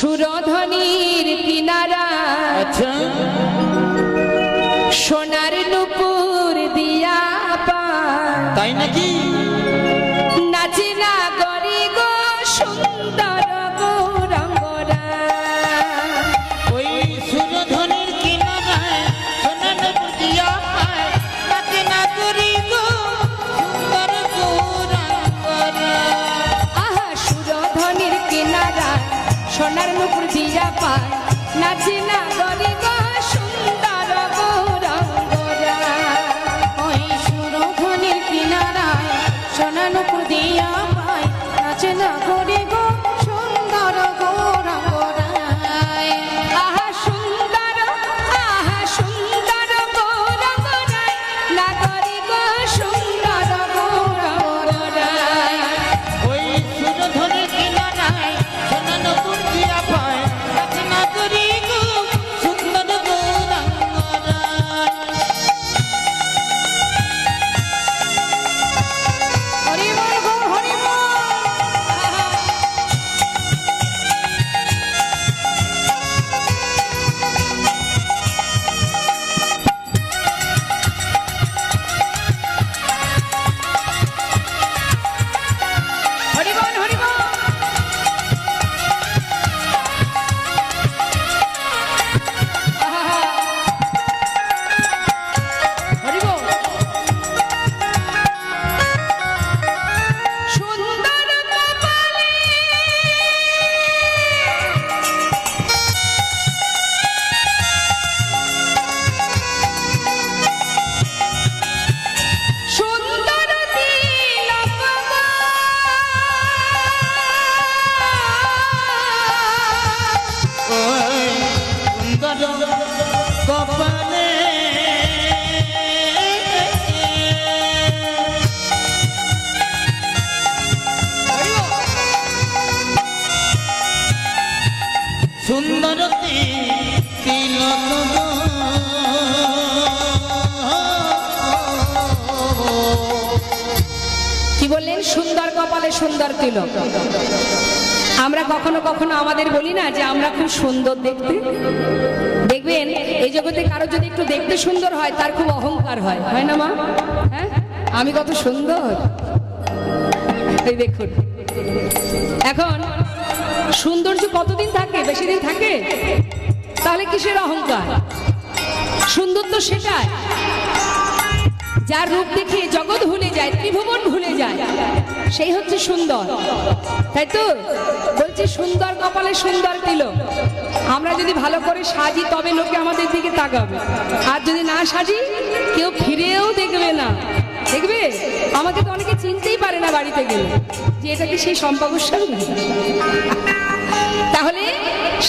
সুরধনির কিনারা। আচ্ছা। সোনার নুপুর দিয়া পা তাই নাকি? দিয়া পায় নাচে না করে গো কি বললেন? সুন্দর কপালে সুন্দর তিলক। আমরা কখনো কখনো আমাদের বলি না যে আমরা খুব সুন্দর দেখতে। দেখবেন, এই জগতে কারও যদি একটু দেখতে সুন্দর হয়, তার খুব অহংকার হয়। হয় না, মা? হ্যাঁ? আমি কত সুন্দর। এই দেখুন। এখন, সৌন্দর্য কতদিন থাকে? বেশি দিন থাকে? তাহলে কিসের অহংকার? সুন্দর তো সেটাই। যার রূপ দেখে জগৎ ভুলে যায়, ত্রিভুবন ভুলে যায়, সেই হচ্ছে সুন্দর। তাই তো? বলছি, সুন্দর কপালে সুন্দর দিল আমরা যদি ভালো করে সাজি, তবে লোকে আমাদের দিকে তাকাবে। আর যদি না সাজি, কেউ ফিরেও দেখবে না। দেখবে? আমাকে তো অনেকে চিনতেই পারে না বাড়িতে গেলে, যে এটা কি সেই সম্পাগস্বামী তাহলে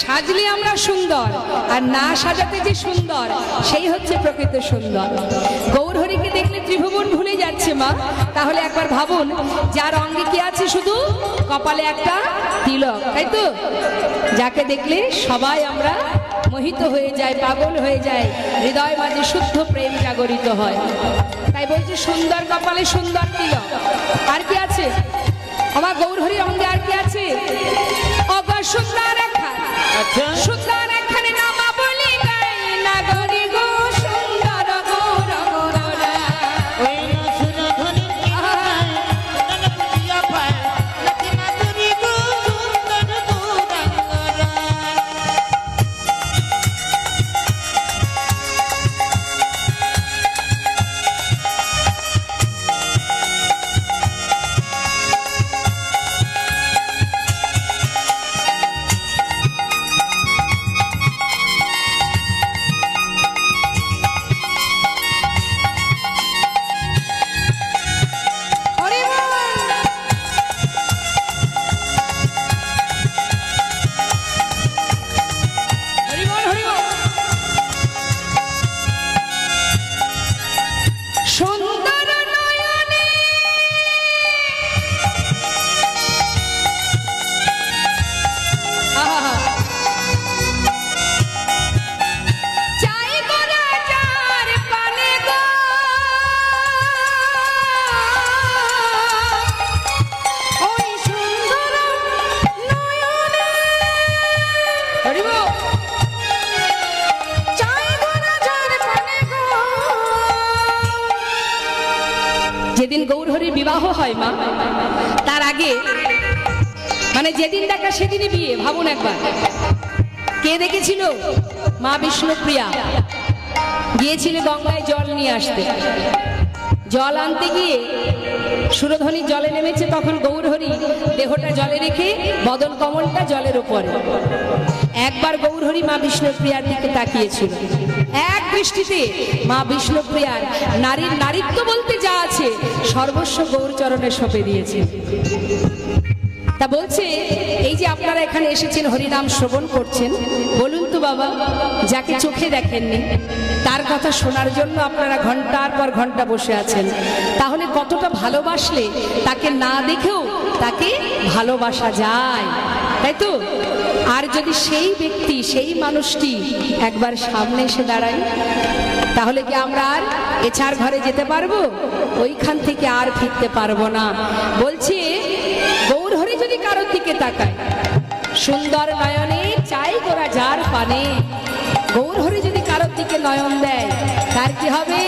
সাজলে আমরা সুন্দর, আর না সাজাতে যে সুন্দর, সেই হচ্ছে প্রকৃত সুন্দর। গৌরহরিকে দেখলে ত্রিভুবন ভুলে যাচ্ছে মা। তাহলে একবার ভাবুন, যার অঙ্গে কি আছে শুধু? কপালে একটা তিলক, তাই তো? যাকে দেখলে সবাই আমরা মোহিত হয়ে যায় পাগল হয়ে যায় হৃদয় মাঝে শুদ্ধ প্রেম জাগরিত হয়। তাই বলছি, সুন্দর কপালে সুন্দর তিলক। আর কি আছে? আমার গৌরহরির অঙ্গে আর কি আছে? সুন্দর আচ্ছা। সুন্দর এখানে নামা বলি গাই নাগরি গো যেদিন গৌরহরির বিবাহ হয় মা, তার আগে মানে যেদিন দেখা সেদিনই বিয়ে, ভাবুন একবার। কে দেখেছিল? মা বিষ্ণুপ্রিয়া। গিয়েছিল গঙ্গায় জল নিয়ে আসতে। জল আনতে গিয়ে সুরধ্বনি জলে নেমেছে, তখন গৌরহরি জলে রেখে বদন কমলটা জলের উপরে। একবার গৌরহরি মা বিষ্ণুপ্রিয়ার দিকে তাকিয়েছিল। এক দৃষ্টিতে মা বিষ্ণুপ্রিয়ার নারীর নারীত্ব বলতে যা আছে সর্বস্ব গৌরচরণে সঁপে দিয়েছে। তা বলছে, এই যে আপনারা এখানে এসেছেন, হরিনাম শ্রবণ করছেন, বলুন তো বাবা, যাকে চোখে দেখেননি, তার কথা শোনার জন্য আপনারা ঘণ্টার পর ঘণ্টা বসে আছেন। তাহলে কতটা ভালোবাসলে, তাকে না দেখেও তাকে ভালোবাসা যায়। তাই তো? আর যদি সেই ব্যক্তি, সেই মানুষটি একবার সামনে এসে দাঁড়ায়, তাহলে কি আমরা আর এছাড় ঘরে যেতে পারব? ওইখান থেকে আর ফিরতে পারব না। বলছে গৌরহরি যদি কারোর দিকে তাকায়, সুন্দর নয়নে চাই গোরা যার পানে। গৌরহরি যদি কারোর দিকে নয়ন দেয়, তার কি হবে?